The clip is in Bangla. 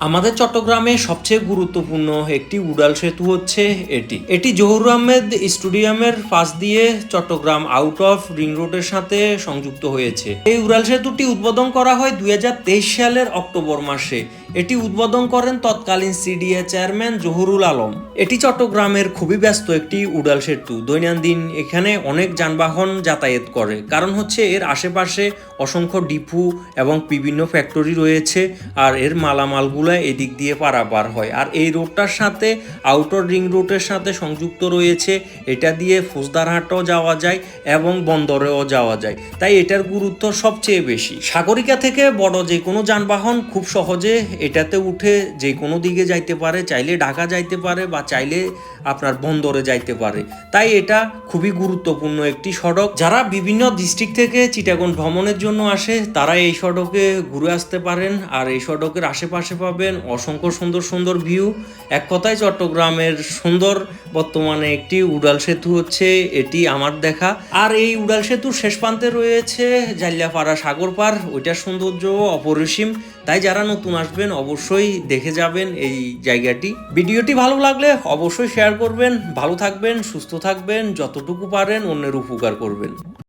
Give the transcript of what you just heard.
আমাদের চট্টগ্রামে সবচেয়ে গুরুত্বপূর্ণ একটি উড়াল সেতু হচ্ছে এটি। এটি জহুর আহমেদ স্টেডিয়ামের পাশ দিয়ে চট্টগ্রাম আউট অফ রিং রোডের সাথে সংযুক্ত হয়েছে। এই উড়াল সেতুটি উদ্বোধন করা হয় দুই হাজার তেইশ সালের অক্টোবর মাসে। এটি উদ্বোধন করেন তৎকালীন সিডিএ চেয়ারম্যান জহুরুল আলম। এটি চট্টগ্রামের খুবই ব্যস্ত একটি উড়াল সেতু। দৈনন্দিন এখানে অনেক যানবাহন যাতায়াত করে। কারণ হচ্ছে এর আশেপাশে অসংখ্য ডিপু এবং বিভিন্ন ফ্যাক্টরি রয়েছে আর এর মালামালগুলো এদিক দিয়ে পারাপার হয়। আর এই রোডটার সাথে আউটার রিং রোডের সাথে সংযুক্ত রয়েছে। এটা দিয়ে ফৌজদারহাটও যাওয়া যায় এবং বন্দরেও যাওয়া যায়। তাই এটার গুরুত্ব সবচেয়ে বেশি। সাগরিকা থেকে বড় যে কোনো যানবাহন খুব সহজে এটাতে উঠে যে কোনো দিকে যাইতে পারে, চাইলে ঢাকা যাইতে পারে বা চাইলে আপনার বন্দরে যাইতে পারে। তাই এটা খুবই গুরুত্বপূর্ণ একটি সড়ক। যারা বিভিন্ন ডিস্ট্রিক্ট থেকে চিটাগন ভ্রমণের জন্য আসে, তারা এই সড়কে ঘুরে আসতে পারেন। আর এই সড়কের আশেপাশে পাবেন অসংখ্য সুন্দর সুন্দর ভিউ এক কথায় চট্টগ্রামের সুন্দর বর্তমানে একটি উড়াল সেতু হচ্ছে এটি আমার দেখা। আর এই উড়াল সেতুর শেষ প্রান্তে রয়েছে জাল্লাপাড়া সাগর পার। ওইটার সৌন্দর্য অপরিসীম। তাই যারা নতুন আসবেন অবশ্যই দেখে যাবেন এই জায়গাটি। ভিডিওটি ভালো লাগলে অবশ্যই শেয়ার করবেন, ভালো থাকবেন, সুস্থ থাকবেন, যতটুকু পারেন অন্যের উপকার করবেন।